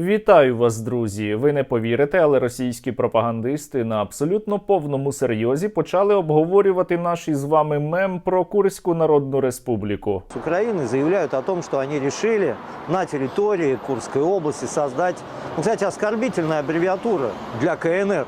Вітаю вас, друзі! Ви не повірите, але російські пропагандисти на абсолютно повному серйозі почали обговорювати наш із вами мем про Курську Народну Республіку. З України заявляють о том, що вони вирішили на території Курської області создати, ну, кстати, оскорбительна абревіатура для КНР,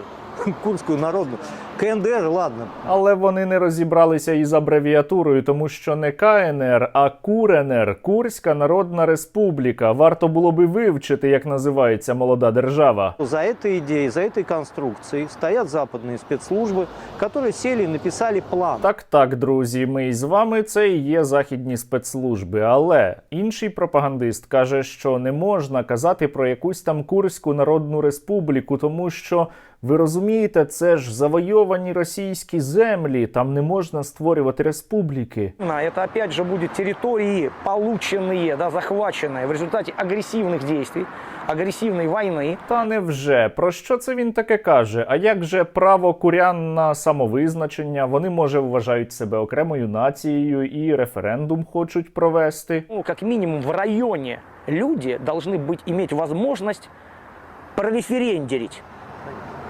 Курскую народную. КНДР, ладно, Але вони не розібралися із абревіатурою, тому що не КНР, а КУРНР Курська Народна Республіка. Варто було би вивчити, як називається молода держава. за этой идеей, за этой конструкцией стоят западные спецслужбы, которые сели и написали план. Так, так, друзі, ми із вами це і є західні спецслужби. Але інший пропагандист каже, що не можна казати про якусь там Курську Народну Республіку, тому що ви розумієте, це ж завойовані російські землі. Там не можна створювати республіки. А Это опять же будет территории, полученные, да, захваченные в результате агрессивных действий, агрессивной войны. Та невже про що це він таке каже? А як же право курян на самовизначення? Вони може вважають себе окремою нацією і референдум хочуть провести. Ну, как минимум в районе люди должны быть, иметь возможность прореферендерить.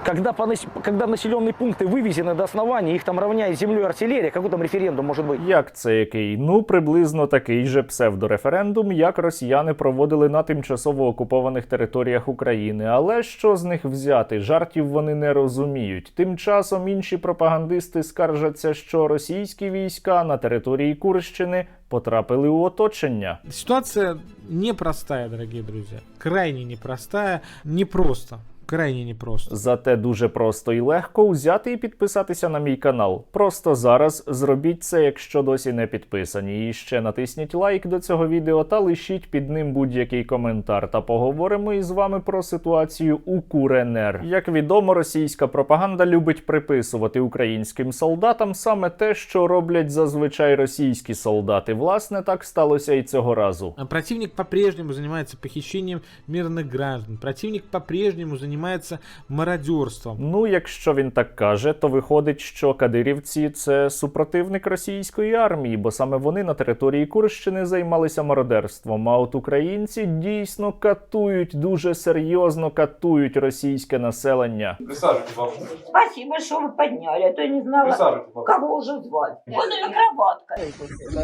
Когда, по нас- когда населенные пункты вывезены до основания, их там равняет землей артиллерия, какой там референдум может быть? Як це який? Ну, приблизно такий же псевдореферендум, як росіяни проводили на тимчасово окупованих територіях України. Але що з них взяти? Жартів вони не розуміють. Тим часом інші пропагандисти скаржаться, що російські війська на території Курщини потрапили у оточення. Ситуация непростая, дорогие друзья. Крайне непростая. Непросто. Крайне непросто. Зате дуже просто і легко взяти і підписатися на мій канал. Просто зараз зробіть це, якщо досі не підписані. І ще натисніть лайк до цього відео та лишіть під ним будь-який коментар. Та поговоримо із вами про ситуацію у КУРНР. Як відомо, російська пропаганда любить приписувати українським солдатам саме те, що роблять зазвичай російські солдати. Власне, так сталося і цього разу. А Противник по-прежнему занимается похищением мирных граждан. Противник по-прежнему занимается мародерством. Ну, якщо він так каже, то виходить, що кадирівці це супротивник російської армії, бо саме вони на території Курщини займалися мародерством. А от українці дійсно катують, дуже серйозно катують російське населення. Присаживайтесь, бабушка. Спасибо, что вы подняли, а то я не знала, Присаживайтесь, бабушка. кого уже звать. Вон и кроватка.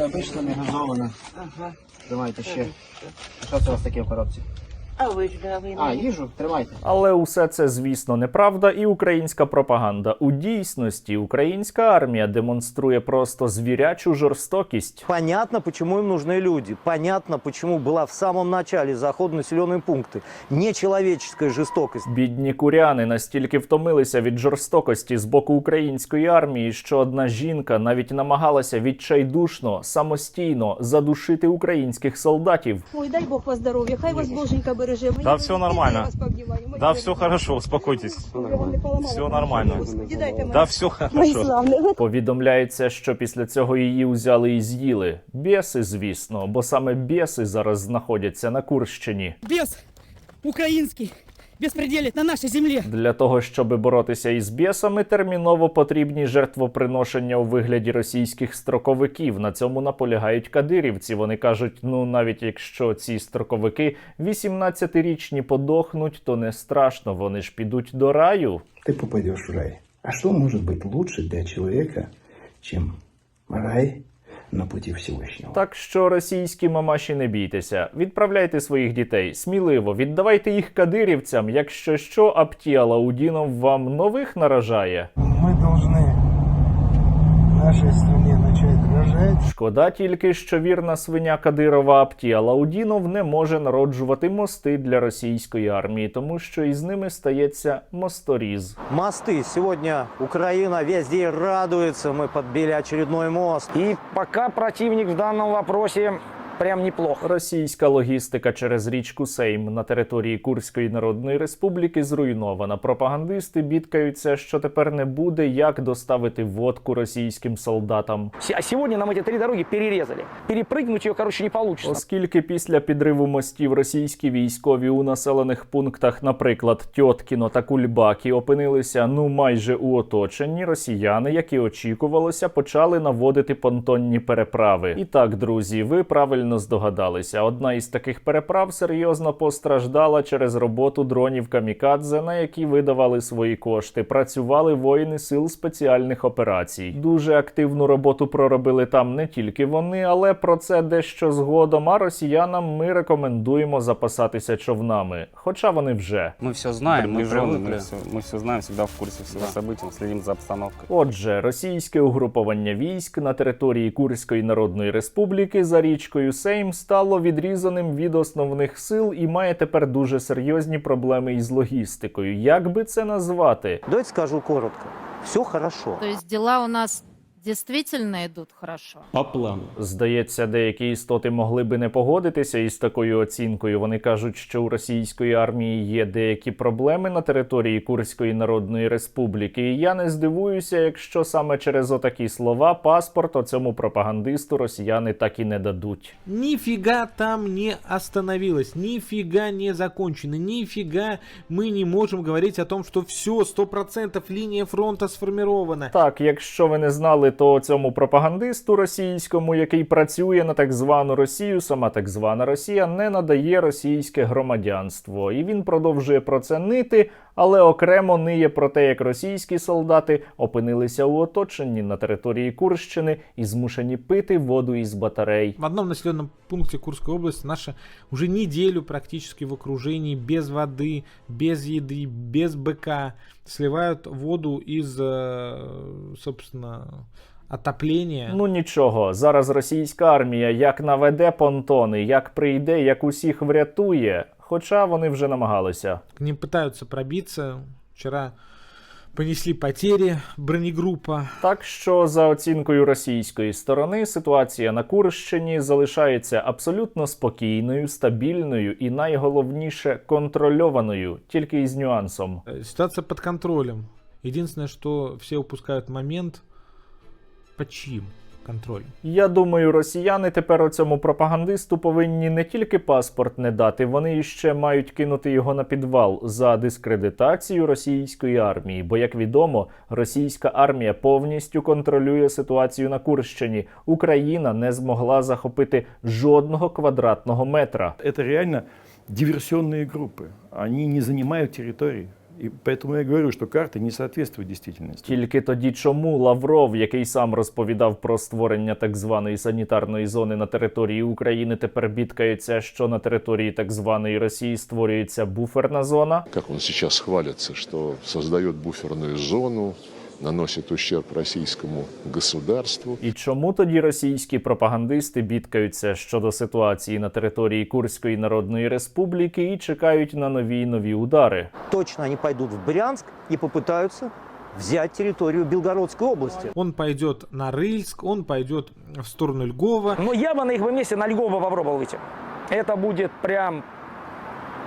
Обично не газоване. Тримайте ще. Що це у вас таке в коробці? А вы же говорили. А, їжу, тримайте. Але усе це, звісно, неправда і українська пропаганда. У дійсності українська армія демонструє просто звірячу жорстокість. Понятно, почему им нужны люди. Понятно, почему была в самом начале заход в населенные пункты. Нечеловеческая жестокость. Бідні куряни настільки втомилися від жорстокості з боку української армії, що одна жінка навіть намагалася відчайдушно самостійно задушити українських солдатів. Ой, дай Бог вас здоров'я, хай вас Боженька береже. Мої Да все нормально. Да, все хорошо, успокойтесь. Все нормально. Да, все хорошо. Повідомляється, що після цього її узяли і з'їли. Біси, звісно, бо саме біси зараз знаходяться на Курщині. бес украинский беспределит на нашей земле. Для того, щоб боротися із бісами, терміново потрібні жертвоприношення у вигляді російських строковиків. На цьому наполягають кадирівці. Вони кажуть: ну навіть якщо ці строковики 18-річні подохнуть, то не страшно, вони ж підуть до раю. ты попадешь в рай. А что может быть лучше для человека, чем рай на пути Всевышнего? Так що російські мамаші не бійтеся, відправляйте своїх дітей сміливо, віддавайте їх кадирівцям. Якщо що, Аптія Лаудінов вам нових наражає. Мы должны нашей стране начать рожать. Шкода тільки, що вірна свиня Кадирова Аптія Лаудінов не може народжувати мости для російської армії, тому що із ними стається мосторіз. Мосты. Сегодня Украина везде радується. Ми підбили очередной мост. І пока противник в даному вопросе прям неплохо. Російська логістика через річку Сейм на території Курської Народної Республіки зруйнована. Пропагандисти бідкаються, що тепер не буде як доставити водку російським солдатам. А сегодня нам эти три дороги перерезали. Перепрыгнуть ее, короче, не получится. Оскільки після підриву мостів російські військові у населених пунктах, наприклад, Тьоткіно та Кульбакі, опинилися ну майже у оточенні, росіяни, як і очікувалося, почали наводити понтонні переправи. І так, друзі, ви правильно правильно здогадалися. Одна із таких переправ серйозно постраждала через роботу дронів камікадзе, на які видавали свої кошти. Працювали воїни сил спеціальних операцій. Дуже активну роботу проробили там не тільки вони, але про це дещо згодом. А росіянам ми рекомендуємо запасатися човнами, хоча вони вже. Мы все знаем, мы Напряжённо, привыкли. мы все, мы все знаем, всегда в курсе всего Да. событий, следим за обстановкой. Отже, російське угруповання військ на території Курської Народної Республіки за річкою Сейм стало відрізаним від основних сил і має тепер дуже серйозні проблеми із логістикою. Як би це назвати? Давайте скажу коротко. Все хорошо. То есть дела у нас действительно идут хорошо? По плану. Здається, деякі істоти могли би не погодитися із такою оцінкою. Вони кажуть, що у російської армії є деякі проблеми на території Курської Народної Республіки. І я не здивуюся, якщо саме через отакі слова паспорт оцьому пропагандисту росіяни так і не дадуть. Нифига там не остановилось, нифига не закончено, нифига мы не можем говорить о том, что все, 100% линия фронта сформирована. Так, якщо ви не знали, то цьому пропагандисту російському, який працює на так звану Росію, сама так звана Росія не надає російське громадянство, і він продовжує про це нити, але окремо ниє про те, як російські солдати опинилися у оточенні на території Курщини і змушені пити воду із батарей. В одном населенном пункте Курской области наша уже неделю практически в окружении без воды, без еды, без БК сливают воду из, э, собственно, отоплення. Ну нічого, зараз російська армія як наведе понтони, як прийде, як усіх врятує. Хоча вони вже намагалися. К ним пытаются пробиться. Вчера понесли потери бронегрупа. Так що, за оцінкою російської сторони, ситуація на Курщині залишається абсолютно спокійною, стабільною і найголовніше контрольованою, тільки із нюансом. Ситуація під под контролем. Єдине, що всі упускають момент, по чьим контролем. Я думаю, росіяни тепер оцьому пропагандисту повинні не тільки паспорт не дати, вони іще мають кинути його на підвал за дискредитацію російської армії. Бо, як відомо, російська армія повністю контролює ситуацію на Курщині. Україна не змогла захопити жодного квадратного метра. Это реально диверсионные группы. Они не занимают территории. И поэтому я говорю, що карти не соответствують дійсності. Тільки тоді чому Лавров, який сам розповідав про створення так званої санітарної зони на території України, тепер бідкається, що на території так званої Росії створюється буферна зона. Як він зараз хвалиться, що створює буферну зону, наносит ущерб российскому государству. І чому тоді російські пропагандисти бідкаються щодо ситуації на території Курської Народної Республіки і чекають на нові й нові удари? Точно они пойдут в Брянск и попытаются взять территорию Белгородской области. Он пойдет на Рыльск, он пойдет в сторону Льгова. Но я бы на их бы месте на Львова попробовал выйти. Это будет прям...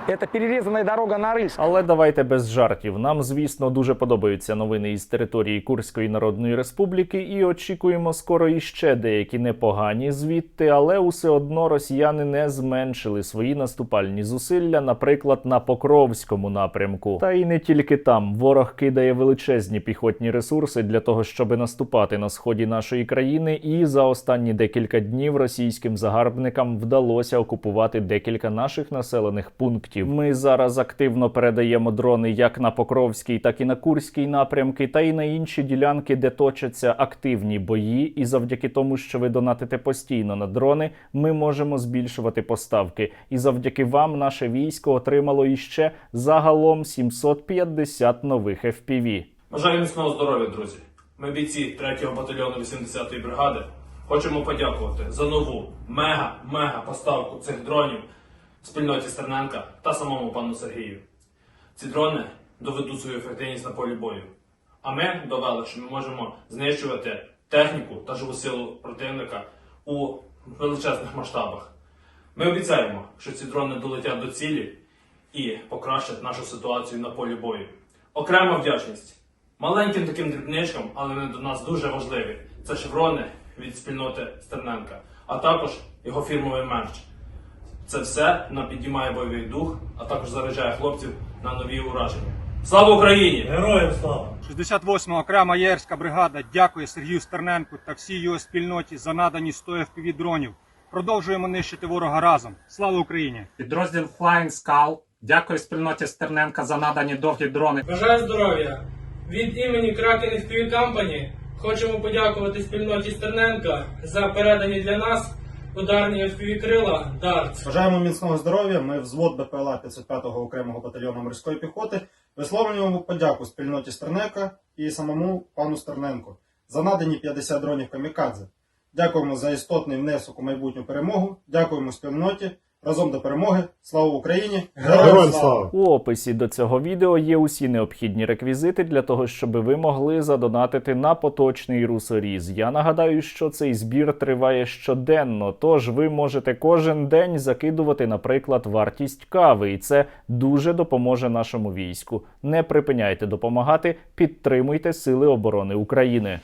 Это перерезанная дорога на Рыльск. Але давайте без жартів. Нам, звісно, дуже подобаються новини із території Курської Народної Республіки, і очікуємо скоро іще деякі непогані звідти, але усе одно росіяни не зменшили свої наступальні зусилля, наприклад, на Покровському напрямку. Та й не тільки там. Ворог кидає величезні піхотні ресурси для того, щоб наступати на сході нашої країни. І за останні декілька днів російським загарбникам вдалося окупувати декілька наших населених пунктів. Ми зараз активно передаємо дрони як на Покровський, так і на Курський напрямки, та й на інші ділянки, де точаться активні бої. І завдяки тому, що ви донатите постійно на дрони, ми можемо збільшувати поставки. І завдяки вам наше військо отримало іще загалом 750 нових FPV. Бажаю міцного здоров'я, друзі. Ми бійці 3-го батальйону 80-ї бригади. Хочемо подякувати за нову мега-мега поставку цих дронів спільноті Стерненка та самому пану Сергію. Ці дрони доведуть свою ефективність на полі бою. А ми довели, що ми можемо знищувати техніку та живу силу противника у величезних масштабах. Ми обіцяємо, що ці дрони долетять до цілі і покращать нашу ситуацію на полі бою. Окрема вдячність маленьким таким дрібничкам, але вони до нас дуже важливі. Це шеврони від спільноти Стерненка, а також його фірмовий мерч. Це все нам піднімає бойовий дух, а також заряджає хлопців на нові ураження. Слава Україні! Героям слава! 68-ма окрема єрська бригада дякує Сергію Стерненку та всій його спільноті за надані 100 FPV дронів. продовжуємо нищити ворога разом. Слава Україні! Підрозділ Flying Skull дякую спільноті Стерненка за надані довгі дрони. Бажаю здоров'я! Від імені Kraken FPV Company хочемо подякувати спільноті Стерненка за передані для нас ударні FPV крила Дарт. Бажаємо міцного здоров'я. Ми взвод БПЛА 505-го окремого батальйону морської піхоти. Висловлюємо подяку спільноті Стернека і самому пану Стерненку за надані 50 дронів камікадзе. Дякуємо за істотний внесок у майбутню перемогу. Дякуємо спільноті. Разом до перемоги. Слава Україні! Героям слава! У описі до цього відео є усі необхідні реквізити для того, щоб ви могли задонатити на поточний русоріз. Я нагадаю, що цей збір триває щоденно, тож ви можете кожен день закидувати, наприклад, вартість кави, і це дуже допоможе нашому війську. Не припиняйте допомагати, підтримуйте Сили оборони України.